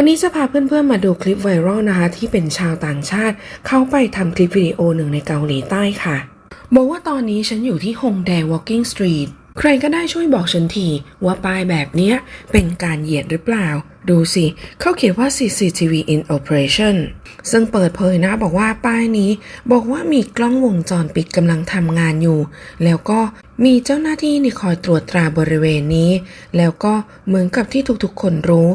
วันนี้จะพาเพื่อนๆมาดูคลิปไวรัลนะคะ ที่เป็นชาวต่างชาติ เข้าไปทำคลิปวิดีโอหนึ่งในเกาหลีใต้ค่ะ บอกว่าตอนนี้ฉันอยู่ที่ฮงแด Walking Street ใครก็ได้ช่วยบอกฉันทีว่าป้ายแบบเนี้ยเป็นการเหยียดหรือเปล่า ดูสิ เขาเขียนว่า CCTV in operation ซึ่งเปิดเผยนะบอกว่าป้ายนี้ บอกว่ามีกล้องวงจรปิดกำลังทำงานอยู่ แล้วก็ มีเจ้าหน้าที่นี่คอยตรวจตราบริเวณนี้ แล้วก็เหมือนกับที่ทุกๆ คนรู้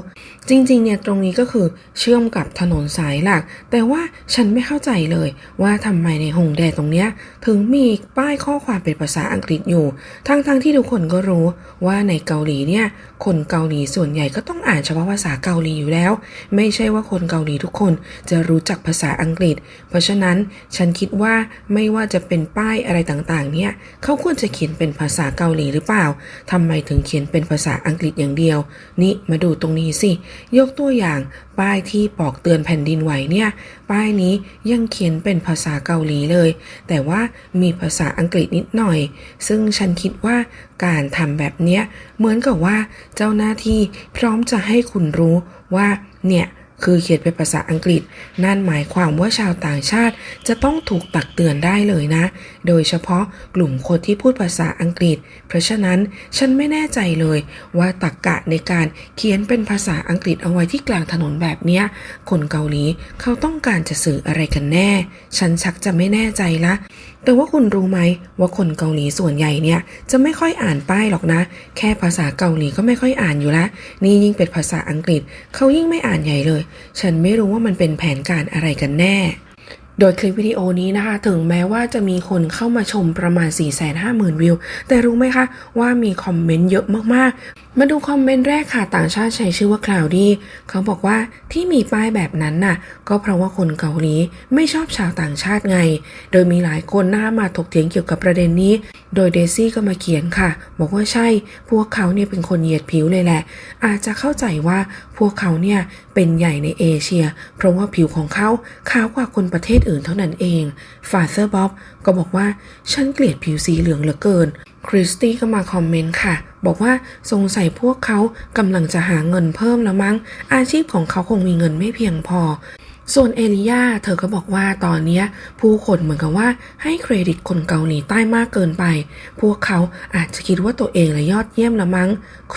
จริงๆ เนี่ยตรงนี้ก็คือเชื่อมกับถนนสายหลัก แต่ว่าฉันไม่เข้าใจเลยว่าทำไมในหงแดตรงเนี้ยถึงมีป้ายข้อความเป็นภาษาอังกฤษอยู่ ทั้งๆทที่ทุกคนก็รู้ว่าในเกาหลีเนี่ยคนเกาหลีส่วนใหญ่ก็ต้องอ่านเฉพาะภาษาเกาหลีอยู่แล้ว ไม่ใช่ว่าคนเกาหลีทุกคนจะรู้จักภาษาอังกฤษ เพราะฉะนั้นฉันคิดว่าไม่ว่าจะเป็นป้ายอะไรต่างๆ เนี่ยเขาควรจะเขียนเป็นภาษาเกาหลีหรือเปล่า ทำไมถึงเขียนเป็นภาษาอังกฤษอย่างเดียว นี่มาดูตรงนี้สิ ยกตัวอย่าง ป้ายที่บอกเตือนแผ่นดินไหวเนี่ย ป้ายนี้ยังเขียนเป็นภาษาเกาหลีเลย แต่ว่ามีภาษาอังกฤษนิดหน่อย ซึ่งฉันคิดว่าการทำแบบเนี้ยเหมือนกับว่าเจ้าหน้าที่พร้อมจะให้คุณรู้ว่าเนี่ย คือเขียนเป็นภาษาอังกฤษ นั่นหมายความว่าชาวต่างชาติจะต้องถูกตักเตือนได้เลยนะ โดยเฉพาะกลุ่มคนที่พูดภาษาอังกฤษ เพราะฉะนั้นฉันไม่แน่ใจเลยว่าตักกะในการเขียนเป็นภาษาอังกฤษเอาไว้ที่กลางถนนแบบเนี้ย คนเกาหลีเขาต้องการจะสื่ออะไรกันแน่ ฉันชักจะไม่แน่ใจละ แต่ว่าคุณรู้ไหมว่าคนเกาหลีส่วนใหญ่เนี่ยจะไม่ค่อยอ่านป้ายหรอกนะ แค่ภาษาเกาหลีก็ไม่ค่อยอ่านอยู่ละนี่ยิ่งเป็นภาษาอังกฤษ เขายิ่งไม่อ่านใหญ่เลย ฉันไม่รู้ว่ามันเป็นแผนการอะไรกันแน่ โดยคลิปวิดีโอนี้นะคะ ถึงแม้ว่าจะมีคนเข้ามาชมประมาณ 450,000 วิว แต่รู้ไหมคะว่ามีคอมเมนต์เยอะมากๆ มาดูคอมเมนต์แรกค่ะต่างชาติใช้ชื่อว่าคลาวดี้เขาบอกว่าที่มีป้ายแบบนั้นน่ะ ก็เพราะว่าคนเกาหลีไม่ชอบชาวต่างชาติไง โดยมีหลายคนหน้ามาถกเถียงเกี่ยวกับประเด็นนี้ โดยเดซี่ก็มาเขียนค่ะ บอกว่าใช่ พวกเขาเนี่ยเป็นคนเหยียดผิวเลยแหละ อาจจะเข้าใจว่าพวกเขาเนี่ยเป็นใหญ่ในเอเชีย เพราะว่าผิวของเขาขาวกว่าคนประเทศอื่นเท่านั้นเองฟาเซอร์บ๊อบก็บอกว่า ฉันเกลียดผิวสีเหลืองเหลือเกิน คริสตี้ก็มาคอมเมนต์ค่ะ บอกว่าสงสัยพวกเขากำลังจะหาเงินเพิ่มแล้วมั้ง อาชีพของเขาคงมีเงินไม่เพียงพอ ส่วนเอลิยาเธอก็บอกว่าตอนนี้ผู้คนเหมือนกับว่าให้เครดิตคนเกาหลีใต้มากเกินไป พวกเขาอาจจะคิดว่าตัวเองละยอดเยี่ยมละมั้ง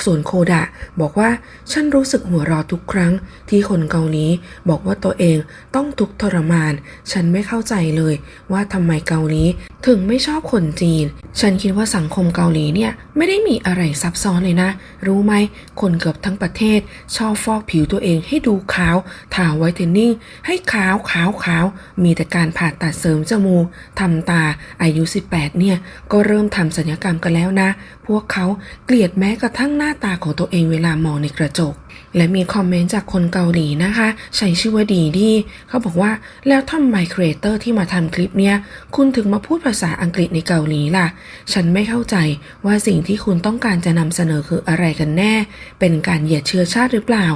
ส่วนโคดะบอกว่าฉันรู้สึกหัวรอทุกครั้ง ที่คนเกาหลีบอกว่าตัวเองต้องทุกข์ทรมาน ฉันไม่เข้าใจเลยว่าทำไมเกาหลีถึงไม่ชอบคนจีน ฉันคิดว่าสังคมเกาหลีเนี่ยไม่ได้มีอะไรซับซ้อนเลยนะ รู้ไหมคนเกือบทั้งประเทศชอบฟอกผิวตัวเองให้ดูขาวทาไวท์เทนนิ่งให้ขาวขาวขาวมีแต่การผ่าตัดเสริมจมูกทำตาอายุ 18 เนี่ย ก็เริ่มทำศัลยกรรมกันแล้วนะ พวกเขาเกลียดแม้กระทั่งหน้าตาของตัวเองเวลามองในกระจก และมีคอมเมนต์จากคนเกาหลีนะคะ ใช้ชื่อว่าดีดีเขาบอกว่าแล้วทำไมครีเอเตอร์ที่มาทำคลิปเนี้ยคุณถึงมาพูดภาษาอังกฤษในเกาหลีล่ะ ฉันไม่เข้าใจว่าสิ่งที่คุณต้องการจะนำเสนอคืออะไรกันแน่ เป็นการเหยียดเชื้อชาติหรือเปล่า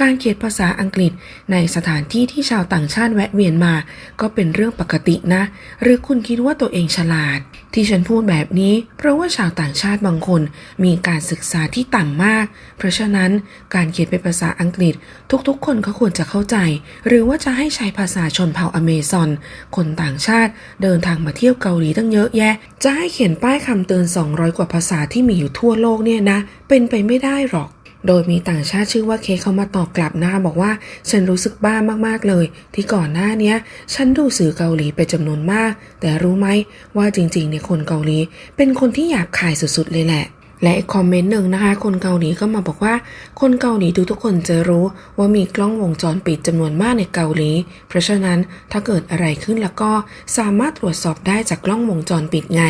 การเขียนภาษาอังกฤษในสถานที่ที่ชาวต่างชาติแวะเวียนมา ก็เป็นเรื่องปกตินะ หรือคุณคิดว่าตัวเองฉลาดที่ฉันพูดแบบนี้ เพราะว่าชาวต่างชาติบางคนมีการศึกษาที่ต่ำมาก เพราะฉะนั้นการเขียนเป็นภาษาอังกฤษ ทุกๆ คนก็ควรจะเข้าใจ หรือว่าจะให้ใช้ภาษาชนเผ่าอเมซอน คนต่างชาติเดินทางมาเที่ยวเกาหลีตั้งเยอะแยะ จะให้เขียนป้ายคำเตือน 200 กว่าภาษาที่มีอยู่ทั่วโลกเนี่ยนะ เป็นไปไม่ได้หรอก โดยมีต่างชาติชื่อว่าเคเขามาตอบกลับนะคะบอกว่า ฉันรู้สึกบ้ามากๆเลย ที่ก่อนหน้านี้ฉันดูสื่อเกาหลีเป็นจำนวนมาก แต่รู้ไหมว่าจริงๆเนี่ยคนเกาหลี เป็นคนที่หยาบคายสุดๆเลยแหละและอีกคอมเมนต์หนึ่งนะคะ คนเกาหลีก็มาบอกว่า คนเกาหลีทุกๆคนจะรู้ว่ามีกล้องวงจรปิดจำนวนมากในเกาหลี เพราะฉะนั้นถ้าเกิดอะไรขึ้นแล้วก็สามารถตรวจสอบได้จากกล้องวงจรปิดไง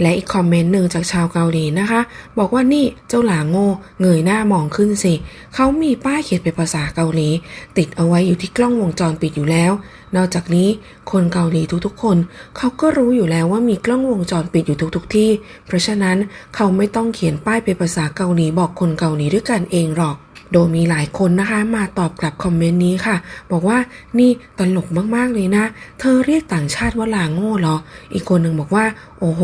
และอีกคอมเมนต์หนึ่งจากชาวเกาหลีนะคะ บอกว่านี่เจ้าหลาโง่เงยหน้ามองขึ้นสิ เขามีป้ายเขียนเป็นภาษาเกาหลี ติดเอาไว้อยู่ที่กล้องวงจรปิดอยู่แล้ว นอกจากนี้คนเกาหลีทุกๆ คน เขาก็รู้อยู่แล้วว่ามีกล้องวงจรปิดอยู่ทุกๆที่ เพราะฉะนั้นเขาไม่ต้องเขียนป้ายเป็นภาษาเกาหลีบอกคนเกาหลีด้วยกันเองหรอก โดยมีหลายคนนะคะ มาตอบกลับคอมเมนต์นี้ค่ะ บอกว่านี่ตลกมากๆเลยนะ เธอเรียกต่างชาติว่าลาโง่เหรอ อีกคนหนึ่งบอกว่า โอ้โห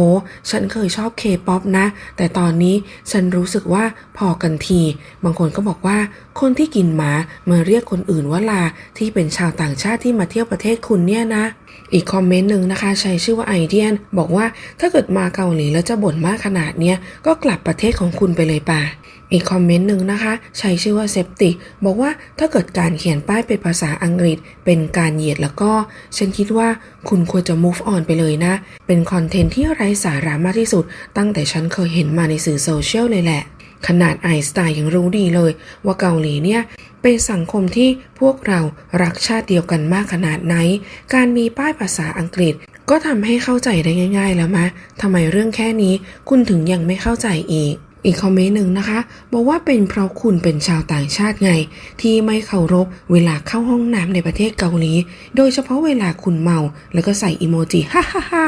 ฉันเคยชอบเคป๊อปนะ แต่ตอนนี้ฉันรู้สึกว่าพอกันที บางคนก็บอกว่า คนที่กินหมามาเรียกคนอื่นว่าลาที่เป็นชาวต่างชาติที่มาเที่ยวประเทศคุณเนี่ยนะอีกคอมเมนต์หนึ่งนะคะ ใช้ชื่อว่าไอเดียน บอกว่าถ้าเกิดมาเกาหลีแล้วจะบ่นมากขนาดเนี้ยก็กลับประเทศของคุณไปเลยป่ะ อีกคอมเมนต์หนึ่งนะคะ ใช้ชื่อว่าเซปติกบอกว่าถ้าเกิดการเขียนป้ายเป็นภาษาอังกฤษ เป็นการเหยียดแล้วก็ ฉันคิดว่าคุณควรจะ move on ไปเลยนะ เป็นคอนเทนต์ที่ไร้สาระมากที่สุด ตั้งแต่ฉันเคยเห็นมาในสื่อโซเชียลเลยแหละ ขนาดไอสไตน์ยังรู้ดีเลย ว่าเกาหลีเนี่ยเป็นสังคมที่พวกเรารักชาติเดียวกันมากขนาดไหน การมีป้ายภาษาอังกฤษก็ทำให้เข้าใจได้ง่าย ๆ แล้วมะทำไมเรื่องแค่นี้คุณถึงยังไม่เข้าใจอีก อีกคอมเมนต์หนึ่งนะคะ บอกว่าเป็นเพราะคุณเป็นชาวต่างชาติไง ที่ไม่เคารพเวลาเข้าห้องน้ำในประเทศเกาหลี โดยเฉพาะเวลาคุณเมาแล้วก็ใส่อีโมจิฮ่าฮ่าฮ่า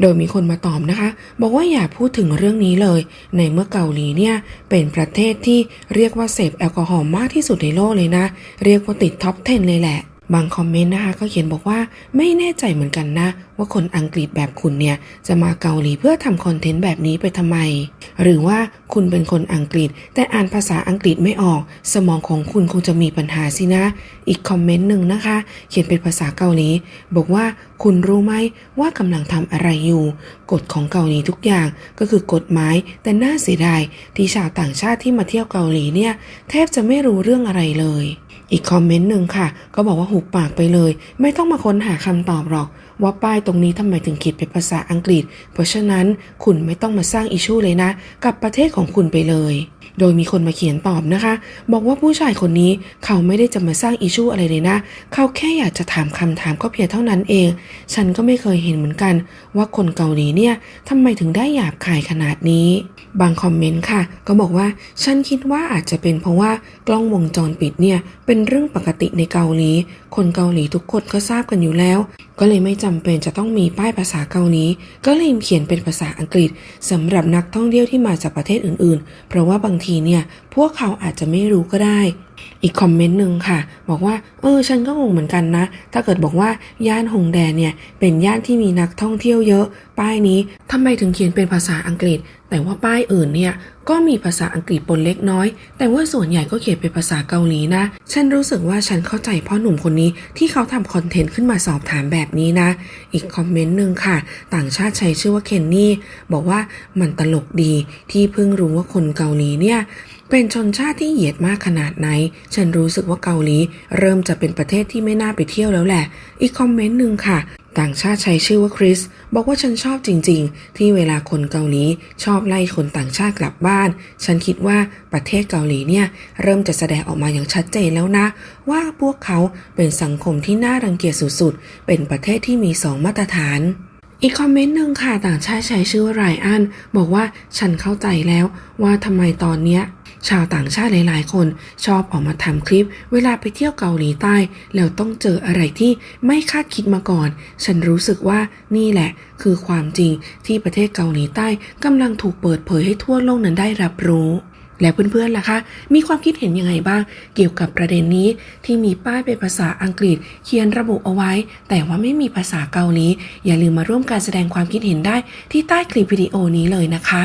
โดยมีคนมาตอบนะคะ บอกว่าอย่าพูดถึงเรื่องนี้เลย ในเมื่อเกาหลีเนี่ย เป็นประเทศที่เรียกว่าเสพแอลกอฮอล์มากที่สุดในโลกเลยนะ เรียกว่าติดท็อป 10 เลยแหละ บางคอมเมนต์นะคะก็เขียนบอกว่าไม่แน่ใจเหมือนกันนะ ว่าคนอังกฤษแบบคุณเนี่ยจะมาเกาหลีเพื่อทำคอนเทนต์แบบนี้ไปทำไม หรือว่าคุณเป็นคนอังกฤษ แต่อ่านภาษาอังกฤษไม่ออก สมองของคุณคงจะมีปัญหาสินะ อีกคอมเมนต์หนึ่งนะคะ เขียนเป็นภาษาเกาหลี บอกว่าคุณรู้ไหมว่ากำลังทำอะไรอยู่ กฎของเกาหลีทุกอย่างก็คือกฎหมายแต่น่าเสียดายที่ชาวต่างชาติที่มาเที่ยวเกาหลีเนี่ยแทบจะไม่รู้เรื่องอะไรเลย อีกคอมเมนต์หนึ่งค่ะ ก็บอกว่าหุบปากไปเลย ไม่ต้องมาค้นหาคำตอบหรอก ว่าป้ายตรงนี้ทำไมถึงเขียนเป็นภาษาอังกฤษ เพราะฉะนั้นคุณไม่ต้องมาสร้างอิชชูเลยนะ กับประเทศของคุณไปเลย โดยมีคนมาเขียนตอบนะคะ บอกว่าผู้ชายคนนี้เขาไม่ได้จะมาสร้างอิชูอะไรเลยนะ เขาแค่อยากจะถามคำถามก็เพียงเท่านั้นเอง ฉันก็ไม่เคยเห็นเหมือนกัน ว่าคนเกาหลีเนี่ยทำไมถึงได้หยาบคายขนาดนี้ บางคอมเมนต์ค่ะ ก็บอกว่าฉันคิดว่าอาจจะเป็นเพราะว่ากล้องวงจรปิดเนี่ยเป็นเรื่องปกติในเกาหลี คนเกาหลีทุกคนก็ทราบกันอยู่แล้ว ก็เลยไม่จำเป็นจะต้องมีป้ายภาษาเกาหลี ก็เลยเขียนเป็นภาษาอังกฤษสำหรับนักท่องเที่ยวที่มาจากประเทศอื่นๆ เพราะว่าบางทีเนี่ยพวกเขาอาจจะไม่รู้ก็ได้ อีกคอมเมนต์หนึ่งค่ะ บอกว่า เออ ฉันก็งงเหมือนกันนะ ถ้าเกิดบอกว่าย่านฮงแดเนี่ย เป็นย่านที่มีนักท่องเที่ยวเยอะ ป้ายนี้ทำไมถึงเขียนเป็นภาษาอังกฤษ แต่ว่าป้ายอื่นเนี่ยก็มีภาษาอังกฤษปนเล็กน้อย แต่ว่าส่วนใหญ่ก็เขียนเป็นภาษาเกาหลีนะ ฉันรู้สึกว่าฉันเข้าใจพ่อหนุ่มคนนี้ที่เขาทำคอนเทนต์ขึ้นมาสอบถามแบบนี้นะ อีกคอมเมนต์หนึ่งค่ะ ต่างชาติใช้ชื่อว่าเคนนี่บอกว่ามันตลกดีที่เพิ่งรู้ว่าคนเกาหลีเนี่ย เป็นชนชาติที่เหยียดมากขนาดไหน ฉันรู้สึกว่าเกาหลี เริ่มจะเป็นประเทศที่ไม่น่าไปเที่ยวแล้วแหละ อีกคอมเมนต์หนึ่งค่ะ ต่างชาติใช้ชื่อว่าคริส บอกว่าฉันชอบจริง ๆ ที่เวลาคนเกาหลีชอบไล่คนต่างชาติกลับบ้าน ฉันคิดว่าประเทศเกาหลีเนี่ยเริ่มจะแสดงออกมาอย่างชัดเจนแล้วนะ ว่าพวกเขาเป็นสังคมที่น่ารังเกียจสุดๆ เป็นประเทศที่มีสองมาตรฐานอีกคอมเมนต์หนึ่งค่ะ ต่างชาติใช้ชื่อว่าไรอัน บอกว่าฉันเข้าใจแล้วว่าทำไมตอนเนี้ย ชาวต่างชาติหลาย ๆ คนชอบออกมาทำคลิป เวลาไปเที่ยวเกาหลีใต้ แล้วต้องเจออะไรที่ไม่คาดคิดมาก่อน ฉันรู้สึกว่านี่แหละ คือความจริงที่ประเทศเกาหลีใต้กำลังถูกเปิดเผยให้ทั่วโลกนั้นได้รับรู้แล้วเพื่อนๆล่ะคะ มีความคิดเห็นยังไงบ้าง เกี่ยวกับประเด็นนี้ที่มีป้ายเป็นภาษาอังกฤษ เขียนระบุเอาไว้ แต่ว่าไม่มีภาษาเกาหลี อย่าลืมมาร่วมการแสดงความคิดเห็นได้ที่ใต้คลิปวิดีโอนี้เลยนะคะ